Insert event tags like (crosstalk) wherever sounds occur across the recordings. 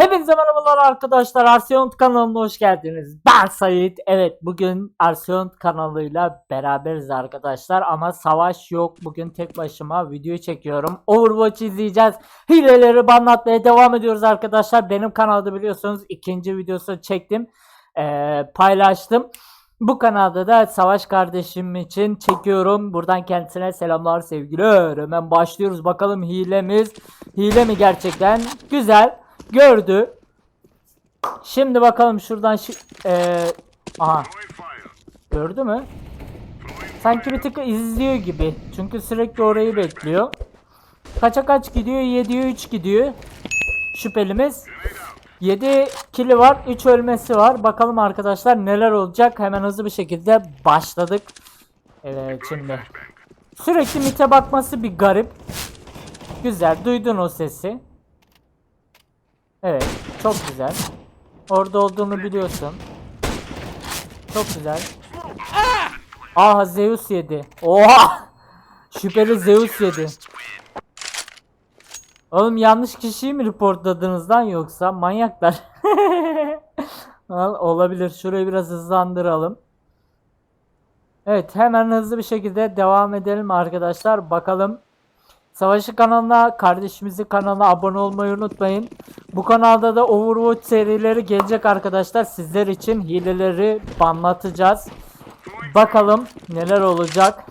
Hepinize merhabalar arkadaşlar. Arseont kanalına hoş geldiniz. Ben Sait. Evet bugün Arseont kanalıyla beraberiz arkadaşlar. Ama savaş yok. Bugün tek başıma video çekiyorum. Overwatch izleyeceğiz. Hileleri banlatmaya devam ediyoruz arkadaşlar. Benim kanalda biliyorsunuz ikinci videosu çektim. Ee, paylaştım. Bu kanalda da Savaş kardeşim için çekiyorum. Buradan kendisine selamlar sevgiler. Hemen başlıyoruz. Bakalım hilemiz hile mi gerçekten? Güzel. Gördü. Şimdi bakalım şuradan şu eee aha. Gördü mü? Sanki bir tık izliyor gibi. Çünkü sürekli orayı bekliyor. Kaça kaç gidiyor? 7'ye 3 gidiyor. Şüphelimiz. 7 kili var, 3 ölmesi var. Bakalım arkadaşlar neler olacak. Hemen hızlı bir şekilde başladık. Evet şimdi. Sürekli mite bakması bir garip. Güzel. Duydun o sesi. Evet. Çok güzel. Orada olduğunu biliyorsun. Çok güzel. Aha Zeus yedi. Oha! Şüpheli Zeus yedi. Oğlum yanlış kişiyi mi reportladınız lan yoksa manyaklar? (laughs) Olabilir. Şurayı biraz hızlandıralım. Evet hemen hızlı bir şekilde devam edelim arkadaşlar. Bakalım. Savaşı kanalına, kardeşimizin kanalına abone olmayı unutmayın. Bu kanalda da Overwatch serileri gelecek arkadaşlar. Sizler için hileleri banlatacağız. Bakalım neler olacak.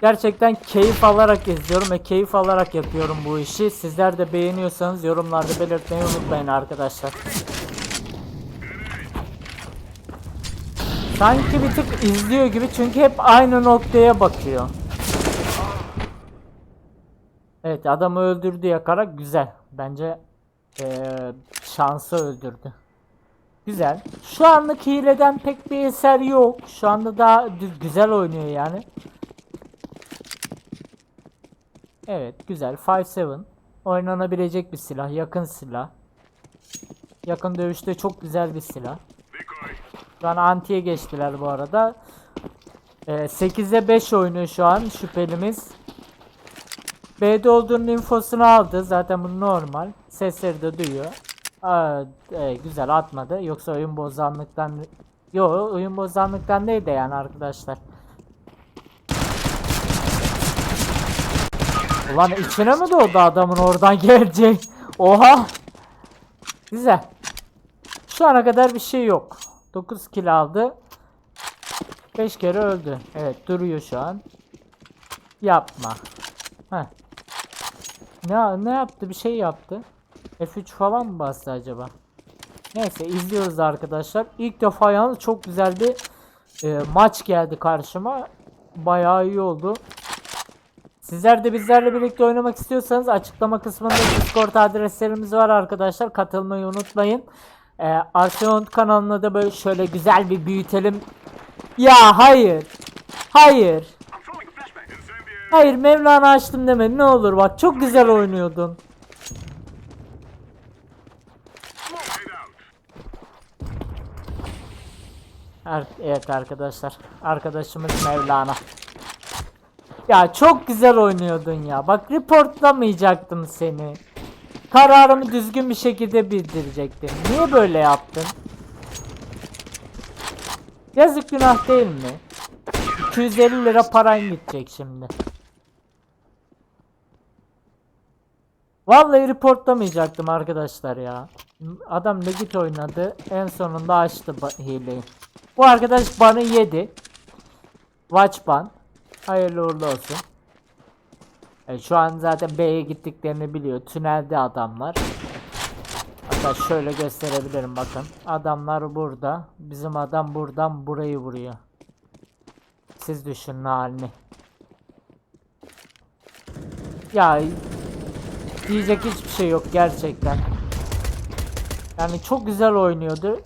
Gerçekten keyif alarak izliyorum ve keyif alarak yapıyorum bu işi. Sizler de beğeniyorsanız yorumlarda belirtmeyi unutmayın arkadaşlar. Sanki bir tık izliyor gibi çünkü hep aynı noktaya bakıyor. Evet adamı öldürdü yakarak güzel. Bence eee şansı öldürdü. Güzel. Şu anlık hileden pek bir eser yok. Şu anda daha güzel oynuyor yani. Evet güzel. 5-7. Oynanabilecek bir silah. Yakın silah. Yakın dövüşte çok güzel bir silah. Şu an antiye geçtiler bu arada. Ee, 8'e 5 oynuyor şu an şüphelimiz. B'de olduğunun infosunu aldı. Zaten bu normal. Sesleri de duyuyor. Aa, e, güzel atmadı. Yoksa oyun bozanlıktan... Yo oyun bozanlıktan değil de yani arkadaşlar. Ulan içine mi doğdu adamın oradan (laughs) gelecek? Oha! Güzel. Şu ana kadar bir şey yok. 9 kill aldı. 5 kere öldü. Evet duruyor şu an. Yapma. Heh. Ne, ne yaptı? Bir şey yaptı. F3 falan mı bastı acaba? Neyse izliyoruz arkadaşlar. İlk defa yalnız çok güzel bir e, maç geldi karşıma. Bayağı iyi oldu. Sizler de bizlerle birlikte oynamak istiyorsanız açıklama kısmında Discord adreslerimiz var arkadaşlar. Katılmayı unutmayın. Ee, Arseont kanalını da böyle şöyle güzel bir büyütelim. Ya hayır. Hayır. Hayır Mevlana açtım deme ne olur bak çok güzel oynuyordun. Er- evet arkadaşlar arkadaşımız Mevlana. Ya çok güzel oynuyordun ya. Bak reportlamayacaktım seni. Kararımı düzgün bir şekilde bildirecektim. Niye böyle yaptın? Yazık günah değil mi? 250 lira paran gidecek şimdi. Vallahi reportlamayacaktım arkadaşlar ya. Adam legit oynadı. En sonunda açtı hileyi. Bu arkadaş banı yedi. Watch ban. Hayırlı uğurlu olsun. E, şu an zaten B'ye gittiklerini biliyor. Tünelde adamlar. Hatta şöyle gösterebilirim bakın. Adamlar burada. Bizim adam buradan burayı vuruyor. Siz düşünün halini. Ya diyecek hiçbir şey yok gerçekten. Yani çok güzel oynuyordu.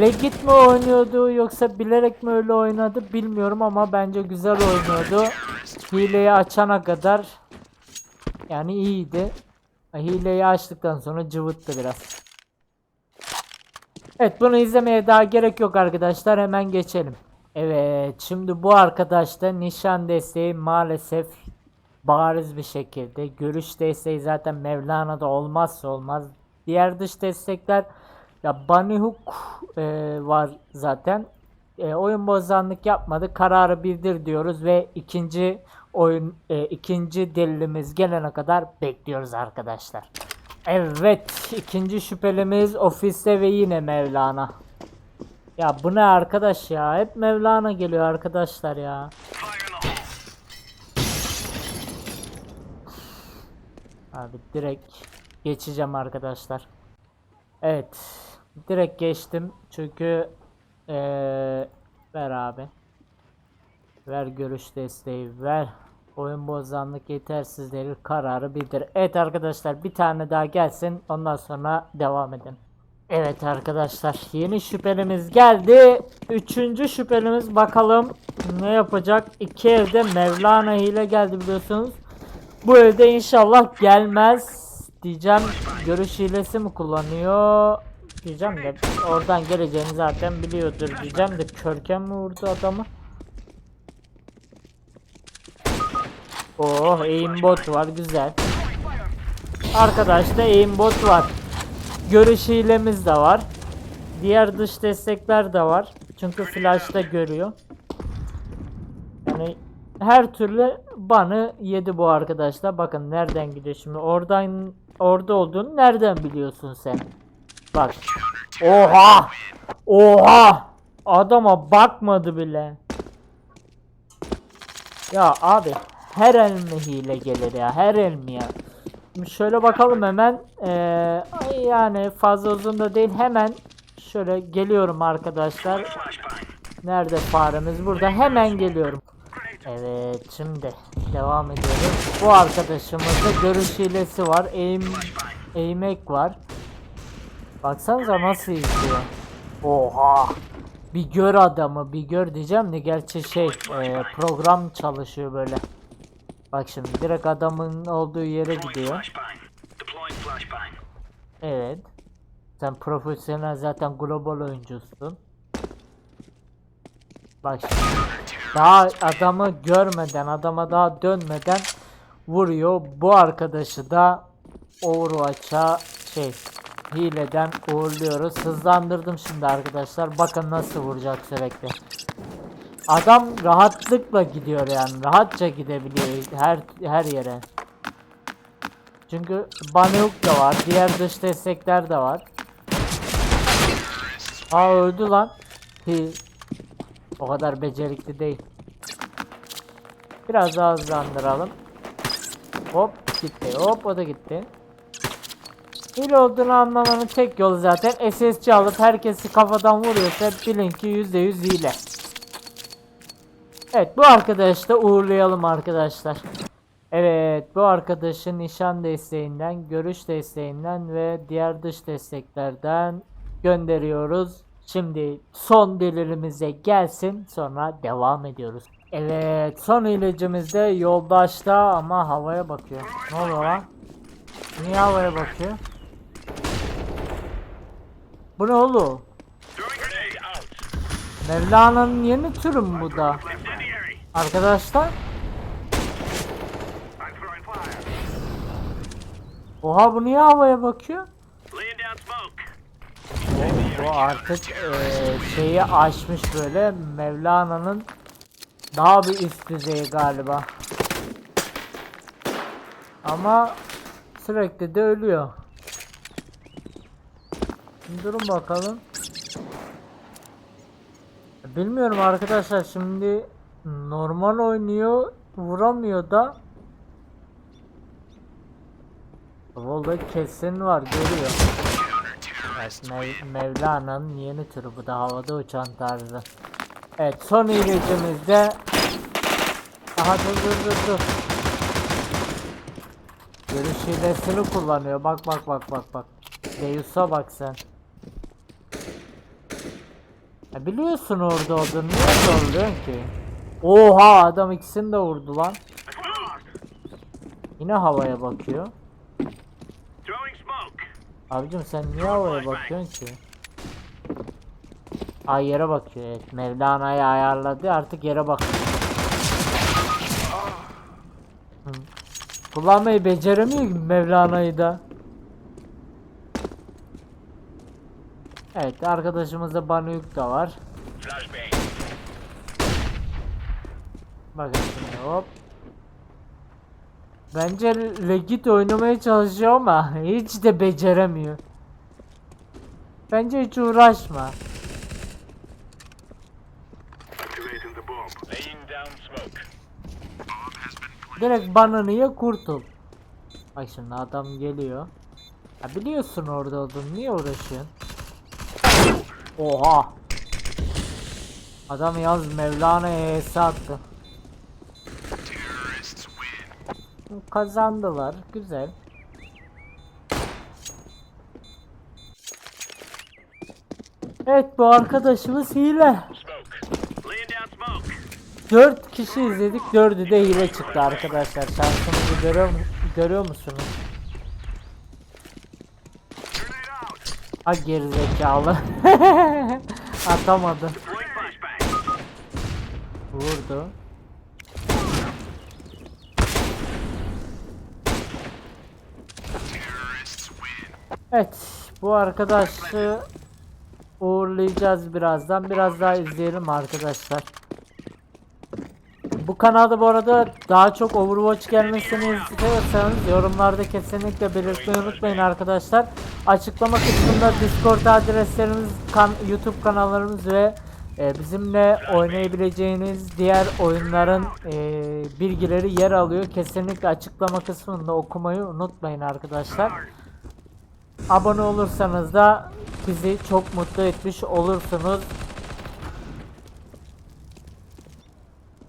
Legit mi oynuyordu yoksa bilerek mi öyle oynadı bilmiyorum ama bence güzel oynuyordu. Hileyi açana kadar yani iyiydi. Hileyi açtıktan sonra cıvıttı biraz. Evet bunu izlemeye daha gerek yok arkadaşlar hemen geçelim. Evet şimdi bu arkadaşta nişan desteği maalesef bariz bir şekilde. Görüş desteği zaten Mevlana'da olmazsa olmaz. Diğer dış destekler ya Hook e, var zaten. E, oyun bozanlık yapmadı. Kararı bildir diyoruz ve ikinci oyun e, ikinci delilimiz gelene kadar bekliyoruz arkadaşlar. Evet, ikinci şüphelimiz ofiste ve yine Mevlana. Ya bu ne arkadaş ya? Hep Mevlana geliyor arkadaşlar ya. Abi direkt geçeceğim arkadaşlar. Evet. Direkt geçtim. Çünkü eee ver abi. Ver görüş desteği ver. Oyun bozanlık yetersizleri kararı bildir. Evet arkadaşlar bir tane daha gelsin. Ondan sonra devam edin. Evet arkadaşlar yeni şüphelimiz geldi. Üçüncü şüphelimiz bakalım ne yapacak. İki evde Mevlana ile geldi biliyorsunuz. Bu evde inşallah gelmez diyeceğim. Görüş hilesi mi kullanıyor? Diyeceğim de oradan geleceğini zaten biliyordur diyeceğim de körken mi vurdu adamı? Oh aimbot var güzel. Arkadaşta aimbot var. Görüş hilemiz de var. Diğer dış destekler de var. Çünkü flash'ta görüyor. Her türlü banı yedi bu arkadaşlar. Bakın nereden gidiyor şimdi. Oradan orada olduğunu nereden biliyorsun sen? Bak. Oha! Oha! Adama bakmadı bile. Ya abi her el mi hile gelir ya? Her el mi ya? Şimdi şöyle bakalım hemen. Ee, yani fazla uzun da değil. Hemen şöyle geliyorum arkadaşlar. Nerede faremiz? Burada. Hemen geliyorum. Evet şimdi devam ediyoruz. Bu arkadaşımızda görüş hilesi var. Aim, aimek var. Baksanıza nasıl izliyor. Oha. Bir gör adamı bir gör diyeceğim de gerçi şey e, program çalışıyor böyle. Bak şimdi direkt adamın olduğu yere gidiyor. Evet. Sen profesyonel zaten global oyuncusun. Bak şimdi. Daha adamı görmeden, adama daha dönmeden vuruyor. Bu arkadaşı da Overwatch'a şey hileden uğurluyoruz. Hızlandırdım şimdi arkadaşlar. Bakın nasıl vuracak sürekli. Adam rahatlıkla gidiyor yani. Rahatça gidebiliyor her her yere. Çünkü Banuk da var. Diğer dış destekler de var. Aa öldü lan. O kadar becerikli değil. Biraz daha hızlandıralım. Hop gitti. Hop o da gitti. Hile olduğunu anlamanın tek yolu zaten SSC alıp herkesi kafadan vuruyorsa bilin ki %100 hile. Evet bu arkadaşı da uğurlayalım arkadaşlar. Evet bu arkadaşın nişan desteğinden, görüş desteğinden ve diğer dış desteklerden gönderiyoruz. Şimdi son delilimize gelsin sonra devam ediyoruz. Evet son ilacımız da yoldaşta ama havaya bakıyor. Ne oluyor lan? Niye havaya bakıyor? Bu ne oğlum? Mevlana'nın yeni türü mü bu da? Arkadaşlar oha bu niye havaya bakıyor? Bu artık eee, şeyi aşmış böyle Mevlana'nın daha bir üst düzeyi galiba. Ama sürekli de ölüyor. Şimdi durun bakalım. Bilmiyorum arkadaşlar şimdi normal oynuyor vuramıyor da Volda kesin var görüyor. Mevlana'nın yeni türü bu da havada uçan tarzı. Evet son iyilecimizde Aha dur dur dur dur. Görüş hilesini kullanıyor. Bak bak bak bak bak. Deus'a bak sen. Ya biliyorsun orada olduğunu niye zorluyorsun ki? Oha adam ikisini de vurdu lan. Yine havaya bakıyor. Abicim sen niye havaya bakıyorsun ki? Ay yere bakıyor evet. Mevlana'yı ayarladı artık yere bakıyor. Kullanmayı beceremiyor Mevlana'yı da. Evet arkadaşımızda Banuyuk da var. Bakın şimdi hop. Bence legit oynamaya çalışıyor ama hiç de beceremiyor. Bence hiç uğraşma. Direkt bananıya kurtul. Bak şimdi adam geliyor. Ya biliyorsun orada olduğunu niye uğraşıyorsun? Oha. Adam yaz Mevlana'ya ES attı. Kazandılar. Güzel. Evet bu arkadaşımız hile. Smoke. Laying down smoke. 4 kişi izledik. 4'ü de hile çıktı arkadaşlar. Şansımızı görüyor, görüyor musunuz? Ha gerizekalı. (laughs) Atamadı. Vurdu. Evet. Bu arkadaşı uğurlayacağız birazdan. Biraz daha izleyelim arkadaşlar. Bu kanalda bu arada daha çok Overwatch gelmesini istiyorsanız yorumlarda kesinlikle belirtmeyi unutmayın arkadaşlar. Açıklama kısmında Discord adreslerimiz, kan YouTube kanallarımız ve e, bizimle oynayabileceğiniz diğer oyunların e, bilgileri yer alıyor. Kesinlikle açıklama kısmında okumayı unutmayın arkadaşlar. Abone olursanız da bizi çok mutlu etmiş olursunuz.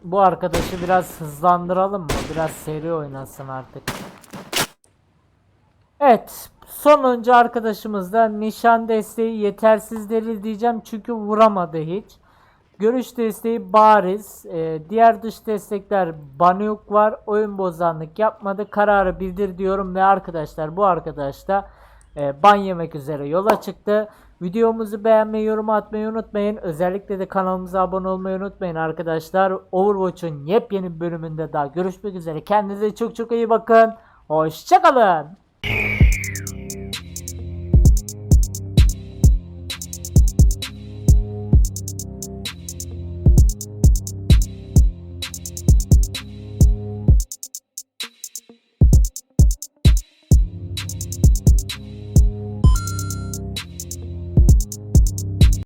Bu arkadaşı biraz hızlandıralım mı? Biraz seri oynasın artık. Evet. Sonuncu arkadaşımız da nişan desteği yetersizleri diyeceğim çünkü vuramadı hiç. Görüş desteği bariz. Ee, diğer dış destekler Banyuk var. Oyun bozanlık yapmadı. Kararı bildir diyorum ve arkadaşlar bu arkadaş da e, ban yemek üzere yola çıktı. Videomuzu beğenmeyi, yorum atmayı unutmayın. Özellikle de kanalımıza abone olmayı unutmayın arkadaşlar. Overwatch'un yepyeni bölümünde daha görüşmek üzere. Kendinize çok çok iyi bakın. Hoşçakalın.